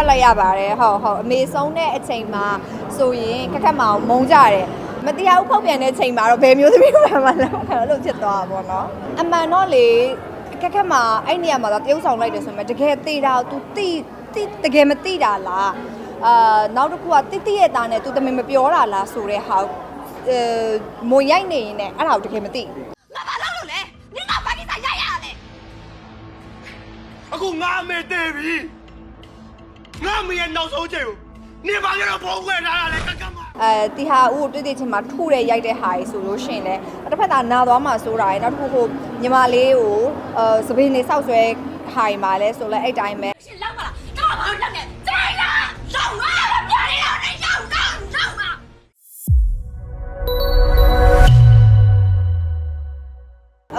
တ်လိုက်ရပါတယ်ဟုတ်ဟုတ်အမေဆုံးတဲ့အချိန်မှာဆိုရင်ခက်ခက်မအောင်မုန်းကြတယ်မတရားဥဖောက်ပြန်တဲ့အချိန်မှာတော့ဘယ်မျိုးသမီးမှမလဲအဲ့လိုဖြစ်သွားတာပေါ့နော်အမှန်တော့လေခက်ခက်မအဲ့နေရာမှာတော့တရုပ်ဆောင်လိုက်တယ်ဆိုမှတကယ်သိတာ तू သိသိတကယ်မသိတာလားအာနောက်တစ်ခုကတိတိရဲ့သားနဲ့ तू တမင်မပြောတာလားဆိုတဲ့ဟာအဲမွန်ရိုက်နေရင်လည်းအဲ့ဒါကိုတကယ်မသိဘူးငါဘာလုပ်လို့လဲနင်ကဘာကိစ္စရရလဲအခုငါအမေတည်ပြီ ငါအမေရဲ့နောက်ဆုံးချိန်ကိုနေပါကြတော့ဖုံးခွဲထားတာလေကကမအဲတီဟာဦးကိုတွေ့တွေ့ချင်းမှာထုတဲ့ရိုက်တဲ့ဟာကြီးဆိုလို့ရှိရင်လည်းတစ်ဖက်ကနာသွားမှဆိုတာရယ်နောက်တစ်ခုဟိုညီမလေးကိုအဲစပင်းနေဆောက်ဆွဲဟာကြီးမှာလဲဆိုလဲအဲ့တိုင်းပဲရှင်လောက်ပါလားငါဘာလုပ်လဲကြိုင်လားရောက်လာပြရရနေရောက်တော့ရောက်လာ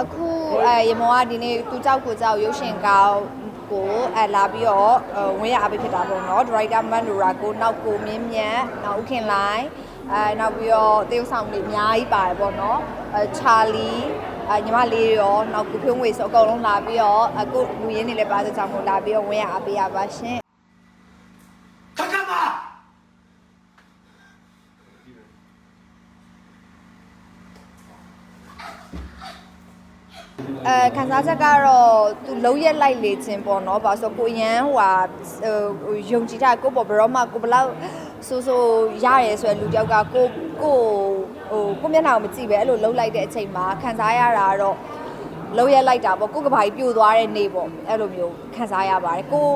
အခုအဲရမောကဒီနေ့သူကြောက်ကိုကြောက်ရုပ်ရှင်ကောင်း ကိုအဲလာပြီးတော့အဲဝင်ရအားပေးဖြစ်တာပေါ့နော်ဒရိုက်တာမန်ဒူရာကိုနောက်ကိုမြင်းမြတ်နောက်ဦးခင်လိုင်းအဲနောက်ပြီးတော့တရုတ်ဆောင်တွေအများကြီးပါတယ်ပေါ့နော်အဲချာလီအဲညီမလေးရောနောက်ကိုဖြုံးဝေဆိုအကုန်လုံးလာပြီးတော့အခုလူရင်းနေလည်းပါတဲ့ကြောင့်မို့လာပြီးတော့ဝင်ရအားပေးရပါရှင် ကကမ အဲခံစားချက်ကတော့သူလုံးရက်လိုက်လေခြင်းပေါ့နော်။ဘာလို့ဆိုကိုရန်ဟိုဟာဟိုယုံကြည်တာကိုပေါ့ဘယ်တော့မှကိုဘလောက်ဆိုးဆိုးရရဲဆိုရလူတယောက်ကကိုကိုဟိုကိုမျက်နှာကိုမကြည့်ပဲအဲ့လိုလုံးလိုက်တဲ့အချိန်မှာခံစားရတာကတော့လုံးရက်လိုက်တာပေါ့ကိုကဘာကြီးပြိုသွားတဲ့နေ့ပေါ့အဲ့လိုမျိုးခံစားရပါတယ်ကို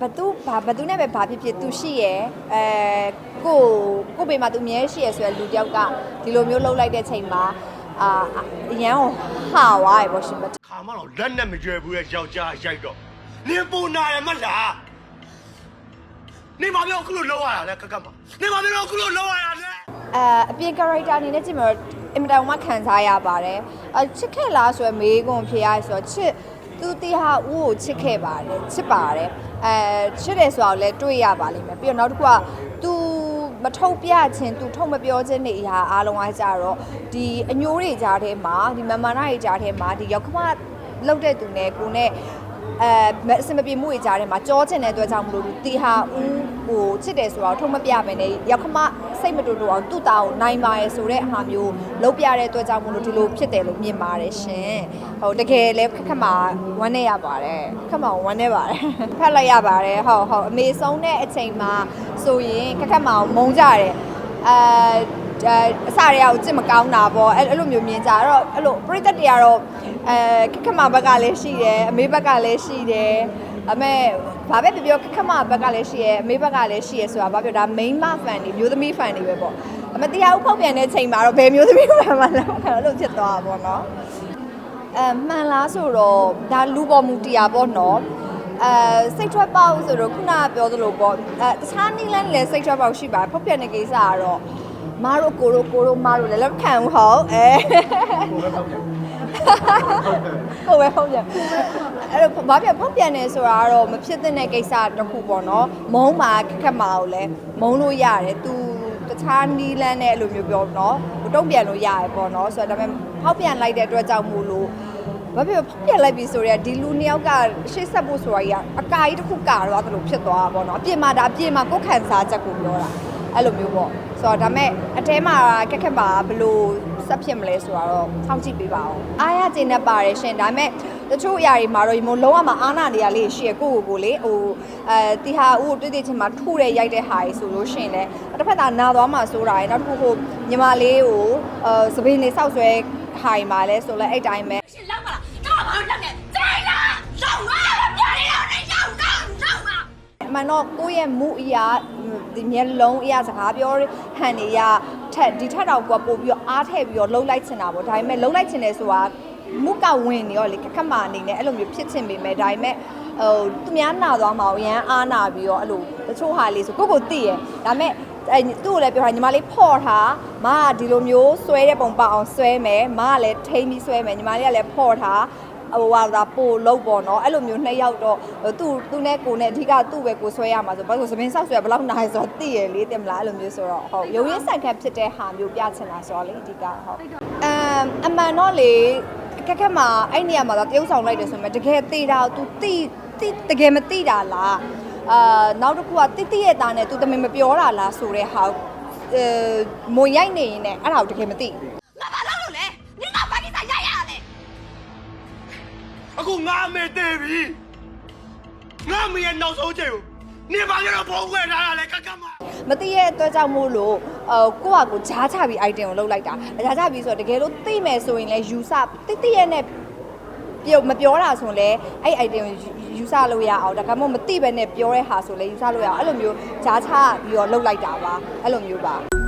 ဘသူဘာဘသူနဲ့ပဲဘာဖြစ်ဖြစ်သူရှိရယ်အဲကိုကိုပေမှာသူမြဲရှိရယ်ဆိုရလူတယောက်ကဒီလိုမျိုးလုံးလိုက်တဲ့အချိန်မှာ အာအရန်ကိုဟာဝါရယ်ပေါ့ရှင်မခါမတော့လက်နဲ့မကြွယ်ဘူးရဲ့ယောက်ျားရိုက်တော့နင်ပူနာရမလားနေမပြောအခုလို့လောက်ရတာလေကကမနေမပြောအခုလို့လောက်ရတာလေအဲအပြင် character အနေနဲ့ကြည့်မှာတော့အင်မတန်မှခံစားရပါတယ်အချစ်ခဲ့လားဆိုရယ်မေးခွန်းဖြေရဆိုတော့ချစ်သူတီဟာဦးကိုချစ်ခဲ့ပါတယ်ချစ်ပါတယ်အဲချစ်တယ်ဆိုတော့လည်းတွေ့ရပါလိမ့်မယ်ပြီးတော့နောက်တစ်ခုက तू မထုတ်ပြခြင်း तू ထုတ်မပြောခြင်းတွေအရာအားလုံးအားကြတော့ဒီအညိုးတွေကြားထဲမှာဒီမမနာတွေကြားထဲမှာဒီရောက်ခမလောက်တဲ့သူနဲ့ကိုနဲ့အဲအစမပြေမှုတွေကြားထဲမှာကြောချင်တဲ့အတွက်ကြောင့်မလို့တီဟာဦးကိုချစ်တယ်ဆိုတော့ထုတ်မပြမယ်နဲ့ရောက်ခမစိတ်မတူတူအောင်သူ့တာကိုနိုင်ပါရဲဆိုတဲ့အဟာမျိုးလုံးပြတဲ့အတွက်ကြောင့်မလို့ဒီလိုဖြစ်တယ်လို့မြင်ပါတယ်ရှင်ဟိုတကယ်လဲခက်ခက်မှာဝမ်းနေရပါတယ်ခက်ခက်မှာဝမ်းနေပါတယ်ဖတ်လိုက်ရပါတယ်ဟုတ်ဟုတ်အမေဆုံးတဲ့အချိန်မှာ ဆိုရင်ခက်ခက်မှာမုန်းကြတယ်အဲအဲအစတွေကကိုကြည့်မကောင်းတာပေါ့အဲ့အဲ့လိုမျိုးမြင်ကြအဲ့တော့အဲ့လိုပြိသက်တွေကတော့အဲခက်ခက်မဘက်ကလည်းရှိတယ်အမေဘက်ကလည်းရှိတယ်အမေဘာပဲပြောပြောခက်ခက်မဘက်ကလည်းရှိရယ်အမေဘက်ကလည်းရှိရယ်ဆိုတာဘာပြောဒါ main ma fan တွေမျိုးသမီး fan တွေပဲပေါ့အမတရားဥဖောက်ပြန်တဲ့ချိန်မှာတော့ဘယ်မျိုးသမီးမှမလဲအဲ့လိုဖြစ်သွားတာပေါ့နော်အဲမှန်လားဆိုတော့ဒါလူပေါ်မူတရားပေါ့နော် အဲစိတ်ထွက်ပေါက်ဆိုတော့ခုနကပြောသလိုပေါ့အဲတခြားနည်းလမ်းတွေလည်းစိတ်ထွက်ပေါက်ရှိပါတယ်ဖောက်ပြန်တဲ့ကိစ္စကတော့မားတို့ကိုတို့ကိုတို့မားတို့လည်းလက်ခံဘူးဟုတ်အဲကိုပဲဖုံးပြန်အဲ့တော့ဘာပြဖုံးပြန်နေဆိုတာကတော့မဖြစ်သင့်တဲ့ကိစ္စတစ်ခုပေါ့နော်မုံမှာခက်ခက်မှာကိုလည်းမုံလို့ရတယ်သူတခြားနီးလန်းနဲ့အဲ့လိုမျိုးပြောနော်တုံ့ပြန်လို့ရတယ်ပေါ့နော်ဆိုတော့ဒါပေမဲ့ဖောက်ပြန်လိုက်တဲ့အတွက်ကြောင့်မို့လို့ ဘာဖြစ်ဖောက်ပြန်လိုက်ပြီဆိုတော့ဒီလူနှစ်ယောက်ကရှေ့ဆက်ဖို့ဆိုတာကြီးကအကာကြီးတစ်ခုကာတော့သလိုဖြစ်သွားတာပေါ့နော်အပြင်မှာဒါအပြင်မှာကိုယ်ခံစားချက်ကိုပြောတာအဲ့လိုမျိုးပေါ့ဆိုတော့ဒါမဲ့အထဲမှာခက်ခက်ပါဘယ်လို့ဆက်ဖြစ်မလဲဆိုတော့စောင့်ကြည့်ပေးပါအောင်အားရကျင်းနေပါတယ်ရှင်ဒါမဲ့တချို့အရာတွေမှာတော့ဒီမို့လုံးဝမအားနာနေရလေးရှိရကိုကိုကိုလေဟိုအဲတီဟာဦးကိုတွေ့တွေ့ချင်းမှာထုတဲ့ရိုက်တဲ့ဟာကြီးဆိုလို့ရှင်လေတစ်ဖက်ကနာသွားမှဆိုတာရယ်နောက်တစ်ခုဟိုညီမလေးကိုအဲစပင်းနေဆောက်ဆွဲဟာကြီးမှာလဲဆိုလဲအဲ့တိုင်းပဲ မှန်တော့ကိုယ့်ရဲ့မူအရာဒီမျက်လုံးအရာစကားပြောဟန်နေရထက်ဒီထက်တော့ကိုကပို့ပြီးတော့အားထည့်ပြီးတော့လှုပ်လိုက်ချင်တာပေါ့ဒါပေမဲ့လှုပ်လိုက်ချင်တယ်ဆိုတာမူကဝင်နေရောလေခက်ခက်မာအနေနဲ့အဲ့လိုမျိုးဖြစ်ချင်ပေမဲ့ဒါပေမဲ့ဟိုသူများနာသွားမှာရန်အားနာပြီးတော့အဲ့လိုတချို့ဟာလေးဆိုကိုကိုသိရဒါပေမဲ့အဲသူ့ကိုလည်းပြောတာညီမလေးဖော့ထားမကဒီလိုမျိုးဆွဲတဲ့ပုံပေါအောင်ဆွဲမယ်မကလည်းထိမ့်ပြီးဆွဲမယ်ညီမလေးကလည်းဖော့ထား ဟိုဟာဒါပို့လို့ပေါ့နော်အဲ့လိုမျိုးနှစ်ယောက်တော့သူ့သူနဲ့ကိုနဲ့အဓိကသူ့ပဲကိုဆွဲရမှာဆိုဘာလို့ဆိုသမင်းဆောက်ဆွဲဘယ်လောက်နိုင်ဆိုတော့သိရလေတင်မလားအဲ့လိုမျိုးဆိုတော့ဟုတ်ရုံရင်းဆိုင်ခတ်ဖြစ်တဲ့ဟာမျိုးပြချင်တာဆိုတော့လေအဓိကဟုတ်အမ်အမှန်တော့လေခက်ခက်မှာအဲ့နေရာမှာတော့တရုပ်ဆောင်လိုက်တယ်ဆိုမှတကယ်သိတာ तू သိသိတကယ်မသိတာလားအာနောက်တစ်ခုကတိတိရဲ့သားနဲ့သူတမင်မပြောတာလားဆိုတဲ့ဟာအဲမွန်ရိုက်နေရင်လည်းအဲ့ဒါကိုတကယ်မသိဘူး အခုငါအမေတည်ပြီငါအမေရဲ့နောက်ဆုံးချိန်ကိုနေပါကြတော့ဖုံးခွဲထားတာလေကကမမသိရဲ့အတွက်ကြောင့်မို့လို့အကိုကကိုဂျားချပြီး item ကိုလုတ်လိုက်တာဂျားချပြီးဆိုတော့တကယ်လို့သိမယ်ဆိုရင်လည်းယူဆတိတိရဲ့နဲ့ပြောမပြောတာဆိုရင်လည်းအဲ့ item ကိုယူဆလို့ရအောင်ဒါကမှမသိပဲနဲ့ပြောတဲ့ဟာဆိုလည်းယူဆလို့ရအောင်အဲ့လိုမျိုးဂျားချပြီးတော့လုတ်လိုက်တာပါအဲ့လိုမျိုးပါ